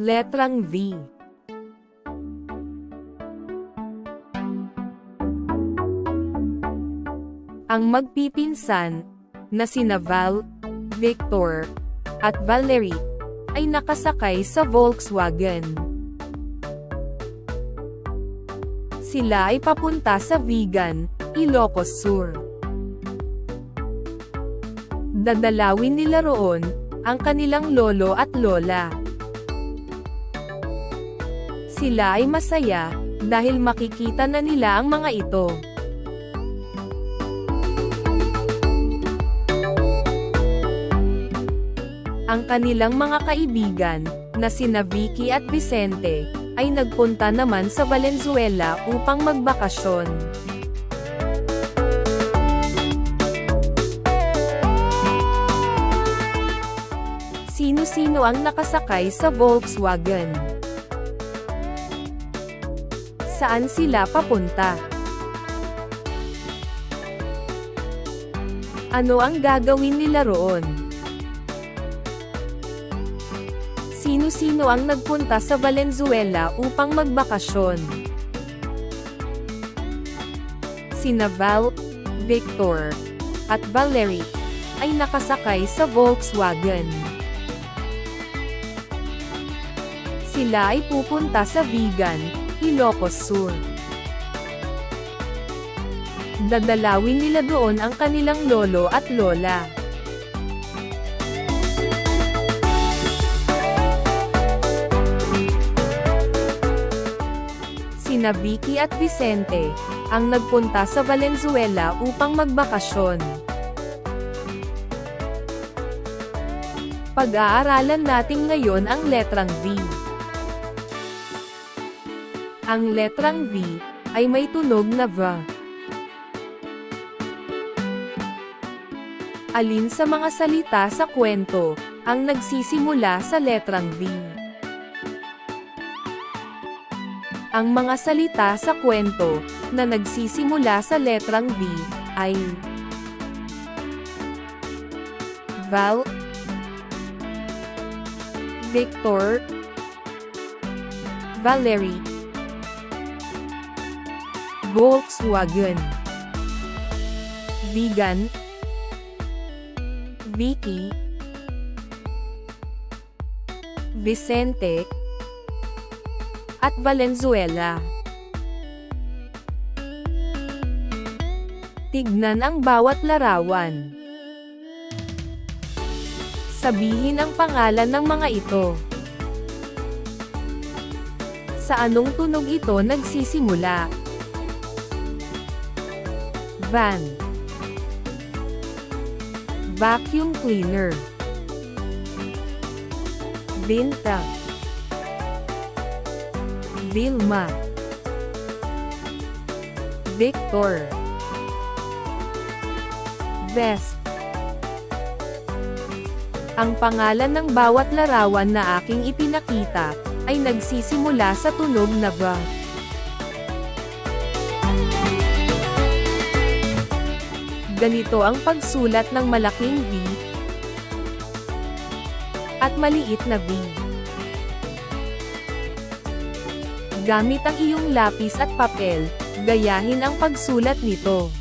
Letrang V. Ang magpipinsan, na sina Val, Victor, at Valerie, ay nakasakay sa Volkswagen. Sila ay papunta sa Vigan, Ilocos Sur. Dadalawin nila roon, ang kanilang lolo at lola. Sila ay masaya, dahil makikita na nila ang mga ito. Ang kanilang mga kaibigan, na sina Vicky at Vicente, ay nagpunta naman sa Valenzuela upang magbakasyon. Sino-sino ang nakasakay sa Volkswagen? Saan sila papunta? Ano ang gagawin nila roon? Sino-sino ang nagpunta sa Valenzuela upang magbakasyon? Sina Val, Victor, at Valerie ay nakasakay sa Volkswagen. Sila ay pupunta sa Vigan, Ilocos Sur. Dadalawin nila doon ang kanilang lolo at lola. Sina Vicky at Vicente, ang nagpunta sa Valenzuela upang magbakasyon. Pag-aaralan natin ngayon ang letrang V. Ang letrang V ay may tunog na V. Alin sa mga salita sa kwento ang nagsisimula sa letrang V? Ang mga salita sa kwento na nagsisimula sa letrang V ay Val, Victor, Valerie, Volkswagen, Vegan, Vicky, Vicente, at Valenzuela. Tignan ang bawat larawan. Sabihin ang pangalan ng mga ito. Sa anong tunog ito nagsisimula? Van. Vacuum cleaner. Binta Vilma. Victor. Vest. Ang pangalan ng bawat larawan na aking ipinakita, ay nagsisimula sa tunog na ba. Ganito ang pagsulat ng malaking V at maliit na V. Gamit ang iyong lapis at papel, gayahin ang pagsulat nito.